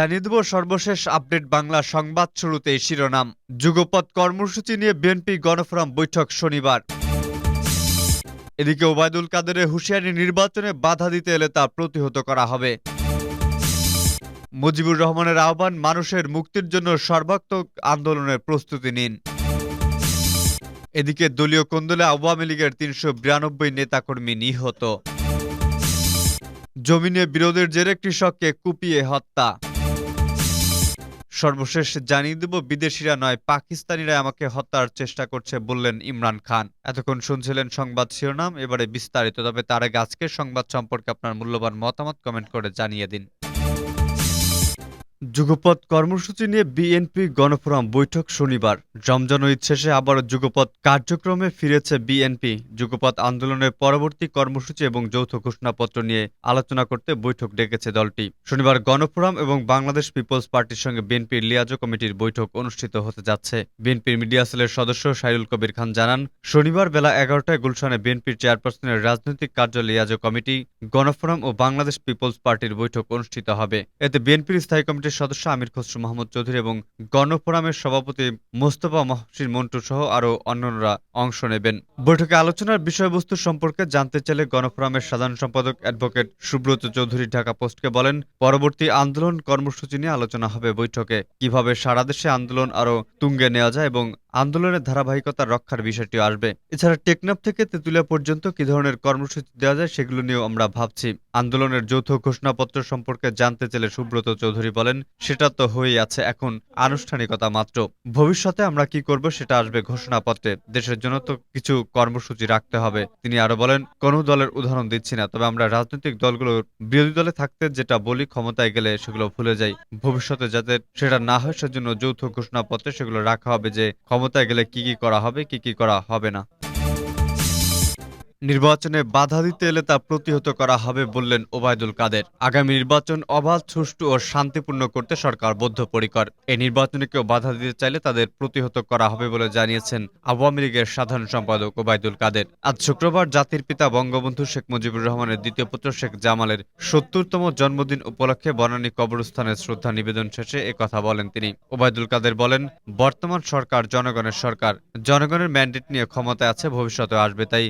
জানিয়ে দেব সর্বশেষ আপডেট বাংলা সংবাদ শুরুতে শিরোনাম। যুগপৎ কর্মসূচি নিয়ে বিএনপি গণফোরাম বৈঠক শনিবার। এদিকে ওবায়দুল কাদেরের হুঁশিয়ারি নির্বাচনে বাধা দিতে এলে তা প্রতিহত করা হবে। মুজিবুর রহমানের আহ্বান, মানুষের মুক্তির জন্য সর্বাত্মক আন্দোলনের প্রস্তুতি নিন। এদিকে দলীয় কোন্দলে আওয়ামী লীগের তিনশো বিরানব্বই নেতাকর্মী নিহত। জমিনে বিরোধের জেরে কৃষককে কুপিয়ে হত্যা। সর্বশেষ জানিয়ে দেব, বিদেশিরা নয় পাকিস্তানিরা আমাকে হত্যার চেষ্টা করছে বললেন ইমরান খান। এতক্ষণ শুনছিলেন সংবাদ শিরোনাম, এবারে বিস্তারিত। তবে তার আগে আজকের সংবাদ সম্পর্কে আপনার মূল্যবান মতামত কমেন্ট করে জানিয়ে দিন। যুগপৎ কর্মসূচি নিয়ে বিএনপি গণফোরাম বৈঠক শনিবার। রমজান ঈদ শেষে আবার যুগপৎ কার্যক্রমে ফিরেছে বিএনপি যুগপৎ আন্দোলনের পরবর্তী কর্মসূচি এবং যৌথ ঘোষণাপত্র নিয়ে আলোচনা করতে বৈঠক ডেকেছে দলটি। শনিবার গণফোরাম এবং বাংলাদেশ পিপলস পার্টির সঙ্গে বিএনপির লিয়াজো কমিটির বৈঠক অনুষ্ঠিত হতে যাচ্ছে। বিএনপির মিডিয়া সেলের সদস্য সাইরুল কবির খান জানান, শনিবার বেলা এগারোটায় গুলশানে বিএনপির চেয়ারপারসনের রাজনৈতিক কার্য লিয়াজো কমিটি গণফোরাম ও বাংলাদেশ পিপলস পার্টির বৈঠক অনুষ্ঠিত হবে। এতে বিএনপির স্থায়ী কমিটির সদস্য আমির খসরু মাহমুদ চৌধুরী এবং গণফোরামের সভাপতি মোস্তফা মহসিন মন্টু সহ আরও অন্যান্যরা অংশ নেবেন। বৈঠকে আলোচনার বিষয়বস্তু সম্পর্কে জানতে চাইলে গণফোরামের সাধারণ সম্পাদক অ্যাডভোকেট সুব্রত চৌধুরী ঢাকা পোস্টকে বলেন, পরবর্তী আন্দোলন কর্মসূচি নিয়ে আলোচনা হবে বৈঠকে। কীভাবে সারা দেশে আন্দোলন আরও তুঙ্গে নেওয়া যায় এবং আন্দোলনের ধারাবাহিকতা রক্ষার বিষয়টি আসবে। এছাড়া টেকনাফ থেকে তেঁতুলিয়া পর্যন্ত কি ধরনের কর্মসূচি দেওয়া যায় সেগুলো নিয়েও আমরা ভাবছি। আন্দোলনের যৌথ ঘোষণাপত্র সম্পর্কে জানতে চাইলে সুব্রত চৌধুরী বলেন, সেটা তো হয়েই আছে, এখন আনুষ্ঠানিকতা মাত্র। ভবিষ্যতে আমরা কি করব সেটা আসবে ঘোষণাপত্রে। দেশের জন্য তো কিছু কর্মসূচি রাখতে হবে। তিনি আরও বলেন, কোন দলের উদাহরণ দিচ্ছি না, তবে আমরা রাজনৈতিক দলগুলোর বিরোধী দলে থাকতে যেটা বলি ক্ষমতায় গেলে সেগুলো ভুলে যাই। ভবিষ্যতে যাতে সেটা না হয় সেজন্য যৌথ ঘোষণাপত্রে সেগুলো রাখা হবে যে ক্ষমতায় গেলে কি কি করা হবে কি কি করা হবে না। নির্বাচনে বাধা দিতে এলে তা প্রতিহত করা হবে বললেন ওবায়দুল কাদের। আগামী নির্বাচন অবাধ, সুষ্ঠু ও শান্তিপূর্ণ করতে সরকার বদ্ধপরিকর। এই নির্বাচনে কেউ বাধা দিতে চাইলে তাদের প্রতিহত করা হবে বলে জানিয়েছেন আওয়ামী লীগের সাধারণ সম্পাদক ওবায়দুল কাদের। আজ শুক্রবার জাতির পিতা বঙ্গবন্ধু শেখ মুজিবুর রহমানের দ্বিতীয় পুত্র শেখ জামালের সত্তরতম জন্মদিন উপলক্ষে বনানী কবরস্থানে শ্রদ্ধা নিবেদন শেষে কথা বলেন তিনি। ওবায়দুল কাদের বলেন, বর্তমান সরকার জনগণের সরকার। জনগণের ম্যান্ডেট নিয়ে ক্ষমতায় আছে, ভবিষ্যতে আসবে, তাই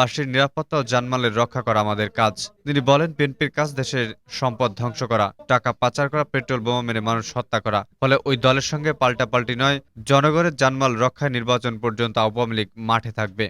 দেশবাসীর নিরাপত্তা ও জানমালের রক্ষা করা আমাদের কাজ। তিনি বলেন, বিএনপির কাজ দেশের সম্পদ ধ্বংস করা, টাকা পাচার করা, পেট্রোল বোমা মেরে মানুষ হত্যা করা। ফলে ওই দলের সঙ্গে পাল্টাপাল্টি নয়, জনগণের জানমাল রক্ষায় নির্বাচন পর্যন্ত আওয়ামী লীগ মাঠে থাকবে।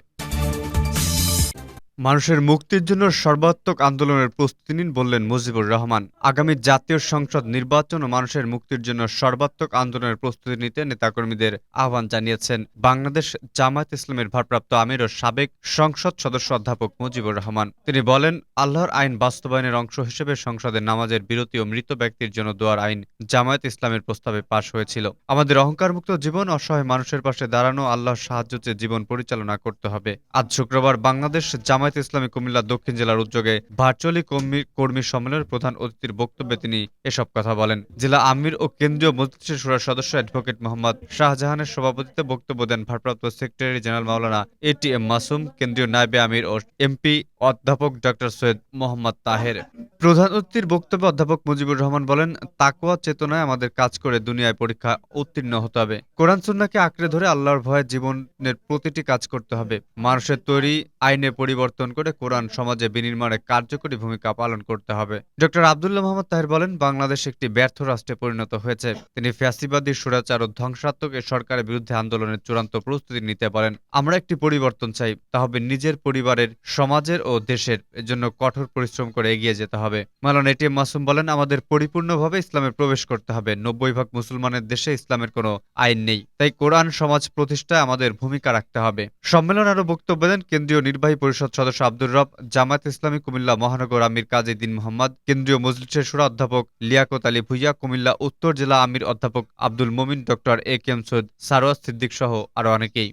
মানুষের মুক্তির জন্য সর্বাত্মক আন্দোলনের প্রস্তুতি নিন বললেন মুজিবুর রহমান। আগামী জাতীয় সংসদ নির্বাচন ও মানুষের মুক্তির জন্য সর্বাত্মক আন্দোলনের প্রস্তুতি নিতে নেতাকর্মীদের আহ্বান জানিয়েছেন। বাংলাদেশ জামায়াত ইসলামের ভারপ্রাপ্ত আমির ও সাবেক সংসদ সদস্য অধ্যাপক মুজিবুর রহমান। তিনি বলেন, আল্লাহর আইন বাস্তবায়নের অংশ হিসেবে সংসদে নামাজের বিরতি ও মৃত ব্যক্তির জন্য দোয়ার আইন জামায়াত ইসলামের প্রস্তাবে পাশ হয়েছিল। আমাদের অহংকারমুক্ত জীবন অসহায় মানুষের পাশে দাঁড়ানো আল্লাহর সাহায্য চেয়ে জীবন পরিচালনা করতে হবে। আজ শুক্রবার বাংলাদেশ জামায়াত ইসলামী কুমিল্লা দক্ষিণ জেলার উদ্যোগে ভার্চুয়ালি কর্মী কর্মী সম্মেলনের প্রধান অতিথির বক্তব্যে তিনি এসব কথা বলেন। জেলা আমির ও কেন্দ্রীয় মজলিসের সুরার সদস্য অ্যাডভোকেট মোহাম্মদ শাহজাহানের সভাপতিত্বে বক্তব্য দেন ভারপ্রাপ্ত secretary general Maulana A T M Masum, কেন্দ্রীয় নায়েবে আমির ও এমপি অধ্যাপক ডক্টর সৈয়দ মোহাম্মদ তাহের। প্রধান অতিথির বক্তব্যে অধ্যাপক মুজিবুর রহমান বলেন, তাকওয়া, চেতনায় আমাদের কাজ করে দুনিয়ায় পরীক্ষা উত্তীর্ণ হতে হবে। কোরআন সুন্নাকে আঁকড়ে ধরে আল্লাহর ভয়ে জীবনের প্রতিটি কাজ করতে হবে। মানুষের তৈরি আইনে পরিবর্তন করে কোরআন সমাজে বিনির্মাণে কার্যকরী ভূমিকা পালন করতে হবে। ডক্টর আবদুল্লাহ মোহাম্মদ তাহের বলেন, বাংলাদেশ একটি ব্যর্থ রাষ্ট্রে পরিণত হয়েছে। তিনি ফ্যাসিবাদী, সুরাচার ও ধ্বংসাত্মক এ সরকারের বিরুদ্ধে আন্দোলনের চূড়ান্ত প্রস্তুতি নিতে বলেন, আমরা একটি পরিবর্তন চাই। তা হবে নিজের পরিবারের, সমাজের ও দেশের। এজন্য কঠোর পরিশ্রম করে এগিয়ে যেতে হবে। মালান এটিএম মাসুম বলেন, আমাদের পরিপূর্ণভাবে ইসলামে প্রবেশ করতে হবে। নব্বই ভাগ মুসলমানের দেশে ইসলামের কোনো আইন নেই। তাই কোরআন সমাজ প্রতিষ্ঠায় আমাদের ভূমিকা রাখতে হবে। সম্মেলন আরও বক্তব্য দেন কেন্দ্রীয় নির্বাহী পরিষদ সদস্য আব্দুর রব জামাত ইসলামী কুমিল্লা মহানগর আমির কাজী দিন মোহাম্মদ, কেন্দ্রীয় মজলিসের সুরা অধ্যাপক লিয়াকত আলী ভুইয়া, কুমিল্লা উত্তর জেলা আমির অধ্যাপক আব্দুল মোমিন, ডক্টর এ কেম সৈয়দ সারোয়াজ সিদ্দিক সহ আরও অনেকেই।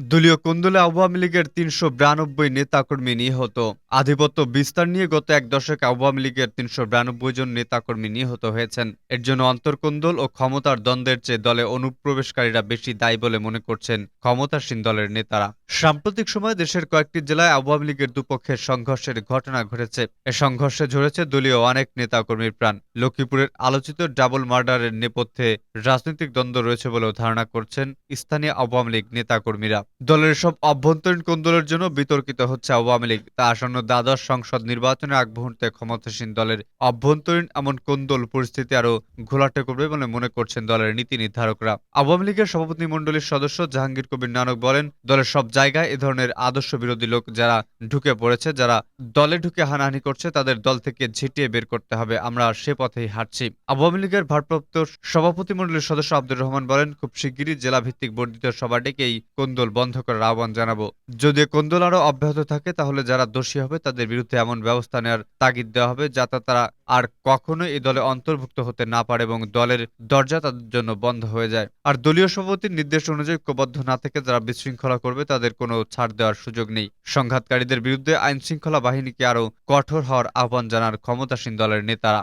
দলীয় কোন্দলে আওয়ামী লীগের তিনশো বিরানব্বই নেতাকর্মী নিহত। আধিপত্য বিস্তার নিয়ে গত এক দশকে আওয়ামী লীগের তিনশো বিরানব্বই জন নেতাকর্মী নিহত হয়েছেন। এর জন্য অন্তর্কোন্দল ও ক্ষমতার দ্বন্দ্বের চেয়ে দলে অনুপ্রবেশকারীরা বেশি দায়ী বলে মনে করছেন ক্ষমতাসীন দলের নেতারা। সাম্প্রতিক সময়ে দেশের কয়েকটি জেলায় আওয়ামী লীগের দুপক্ষের সংঘর্ষের ঘটনা ঘটেছে। এ সংঘর্ষে ঝরেছে দলীয় অনেক নেতাকর্মীর প্রাণ। লক্ষ্মীপুরের আলোচিত ডাবল মার্ডারের নেপথ্যে রাজনৈতিক দ্বন্দ্ব রয়েছে বলেও ধারণা করছেন স্থানীয় আওয়ামী লীগ নেতাকর্মীরা। দলের সব অভ্যন্তরীণ কোন্দলের জন্য বিতর্কিত হচ্ছে আওয়ামী লীগ। তা আসন্ন দ্বাদশ সংসদ নির্বাচনের আগ মুহূর্তে ক্ষমতাসীন দলের অভ্যন্তরীণ এমন কোন্দল পরিস্থিতি আরও ঘোলাটে করবে বলে মনে করছেন দলের নীতি নির্ধারকরা। আওয়ামী লীগের সভাপতি মণ্ডলীর সদস্য জাহাঙ্গীর কবির নানক বলেন, দলের সব জায়গায় এ ধরনের আদর্শ বিরোধী লোক যারা ঢুকে পড়েছে, যারা দলে ঢুকে হানাহানি করছে, তাদের দল থেকে ঝিটিয়ে বের করতে হবে। আমরা সে পথেই হাঁটছি। আওয়ামী লীগের ভারপ্রাপ্ত সভাপতি মণ্ডলীর সদস্য আব্দুর রহমান বলেন, খুব শিগগিরই জেলা ভিত্তিক বর্ধিত সভা ডেকেই কোন্দল বন্ধ করার আহ্বান জানাব। যদি কোন্দল আরও অব্যাহত থাকে, তাহলে যারা দোষী হবে, তাদের বিরুদ্ধে এমন ব্যবস্থা নেওয়ার তাগিদ দেওয়া হবে, যাতে তারা আর কখনো এই দলে অন্তর্ভুক্ত হতে না পারে এবং দলের দরজা তাদের জন্য বন্ধ হয়ে যায়। আর দলীয় সভাপতির নির্দেশ অনুযায়ী ঐক্যবদ্ধ না থেকে যারা বিশৃঙ্খলা করবে, তাদের কোনো ছাড় দেওয়ার সুযোগ নেই। সংঘাতকারীদের বিরুদ্ধে আইন শৃঙ্খলা বাহিনীকে আরও কঠোর হওয়ার আহ্বান জানার ক্ষমতাসীন দলের নেতারা।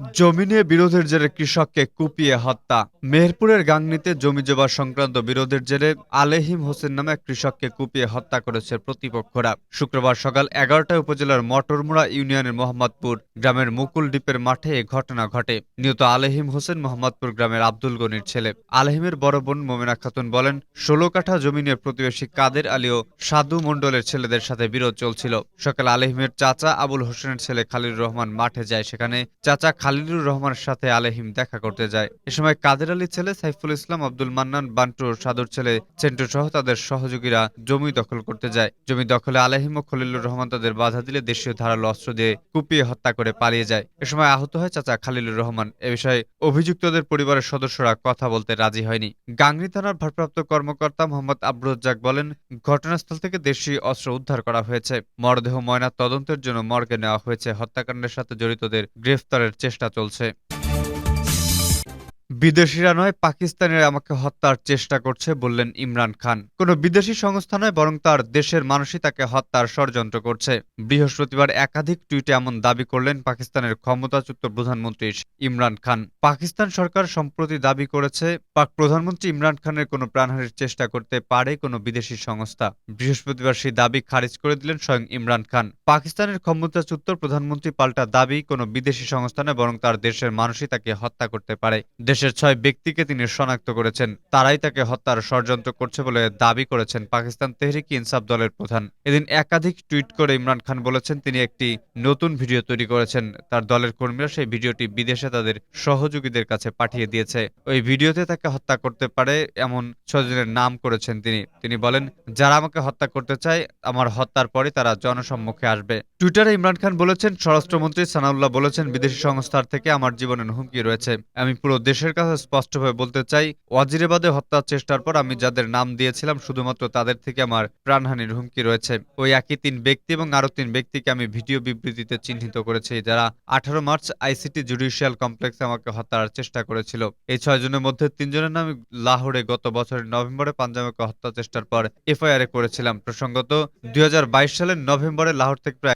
জমি নিয়ে বিরোধের জেরে কৃষককে কুপিয়ে হত্যা। মেহেরপুরের গাংনীতে জমি জবা সংক্রান্ত বিরোধের জেরে আলেহিম হোসেন নামে কৃষককে কুপিয়ে হত্যা করেছে প্রতিপক্ষরা। শুক্রবার সকাল এগারোটায় উপজেলার মটরমুড়া ইউনিয়নের মোহাম্মদপুর গ্রামের মুকুল দ্বীপের মাঠে এ ঘটনা ঘটে। নিহত আলেহিম হোসেন মোহাম্মদপুর গ্রামের আব্দুল গনির ছেলে। আলেহিমের বড় বোন মোমেনা খাতুন বলেন, ষোলো কাঠা জমি নিয়ে প্রতিবেশী কাদের আলী ও সাধু মণ্ডলের ছেলেদের সাথে বিরোধ চলছিল। সকালে আলেহিমের চাচা আবুল হোসেনের ছেলে খালিলুর রহমান মাঠে যায়। সেখানে চাচা খালিলুর রহমানের সাথে আলেহিম দেখা করতে যায়। এ সময় কাদের আলীর ছেলে সাইফুল ইসলাম, আব্দুল মান্নান বান্টু ও সাদুর ছেলে চেন্টু সহ তাদের সহযোগীরা জমি দখল করতে যায়। জমি দখলে আলেহিম ও খলিলুর রহমান তাদের বাধা দিলে দেশীয় ধারালো অস্ত্র দিয়ে কুপিয়ে হত্যা করে পালিয়ে যায়। এ সময় আহত হয় চাচা খালিলুর রহমান। এ বিষয়ে অভিযুক্তদের পরিবারের সদস্যরা কথা বলতে রাজি হয়নি। গাংরি থানার ভারপ্রাপ্ত কর্মকর্তা মোহাম্মদ আব্রুজ্জাক বলেন, ঘটনাস্থল থেকে দেশি অস্ত্র উদ্ধার করা হয়েছে। মরদেহ ময়না তদন্তের জন্য মর্গে নেওয়া হয়েছে। হত্যাকাণ্ডের সাথে জড়িতদের গ্রেফতারের চেষ্টা চলছে। বিদেশিরা নয়, পাকিস্তানিরা আমাকে হত্যার চেষ্টা করছে, বললেন ইমরান খান। কোনো বিদেশি সংস্থা নয়, বরং তার দেশের মানুষই তাকে হত্যার ষড়যন্ত্র করছে। বৃহস্পতিবার একাধিক টুইটে এমন দাবি করলেন পাকিস্তানের ক্ষমতাচ্যুত প্রধানমন্ত্রী ইমরান খান। পাকিস্তান সরকার সম্প্রতি দাবি করেছে, পাক প্রধানমন্ত্রী ইমরান খানের কোনো প্রাণহানির চেষ্টা করতে পারে কোনো বিদেশি সংস্থা। বৃহস্পতিবার সেই দাবি খারিজ করে দিলেন স্বয়ং ইমরান খান। পাকিস্তানের ক্ষমতাচ্যুত প্রধানমন্ত্রী পাল্টা দাবি, কোনো বিদেশি সংস্থা নয়, বরং তার দেশের মানুষই তাকে হত্যা করতে পারে। দেশের ছয় ব্যক্তিকে তিনি শনাক্ত করেছেন। তারাই তাকে হত্যার ষড়যন্ত্র করছে বলে দাবি করেছেন পাকিস্তান তেহরিক ইনসাফ দলের প্রধান। এদিন একাধিক টুইট করে ইমরান খান বলেছেন, তিনি একটি নতুন ভিডিও তৈরি করেছেন। তার দলের কর্মীরা সেই ভিডিওটি বিদেশে তাদের সহযোগীদের কাছে পাঠিয়ে দিয়েছে। ওই ভিডিওতে তাকে হত্যা করতে পারে এমন ছজনের নাম করেছেন তিনি। তিনি বলেন, যারা আমাকে হত্যা করতে চায়, আমার হত্যার পরে তারা জনসম্মুখে আসবে। টুইটারে ইমরান খান বলেছেন, স্বরাষ্ট্রমন্ত্রী সানাউল্লাহ বলেছেন, বিদেশি সংস্থার থেকে আমার জীবনের হুমকি রয়েছে। আমি পুরো দেশের কাছে স্পষ্টভাবে বলতে চাই, ওয়াজিরেবাদে হত্যার চেষ্টার পর আমি যাদের নাম দিয়েছিলাম শুধুমাত্র তাদের থেকে আমার প্রাণহানির হুমকি রয়েছে। ওই একই তিন ব্যক্তি এবং আরও তিন ব্যক্তিকে আমি ভিডিও বিবৃতিতে চিহ্নিত করেছি যারা আঠারো মার্চ আইসিটি জুডিশিয়াল কমপ্লেক্সে আমাকে হত্যার চেষ্টা করেছিল। এই ছয়জনের মধ্যে তিনজনের নাম লাহোরে গত বছরের নভেম্বরে পাঞ্জাবকে হত্যা চেষ্টার পর এফআইআর করেছিলাম। প্রসঙ্গত, দুই হাজার বাইশ সালের নভেম্বরে লাহোর থেকে প্রায়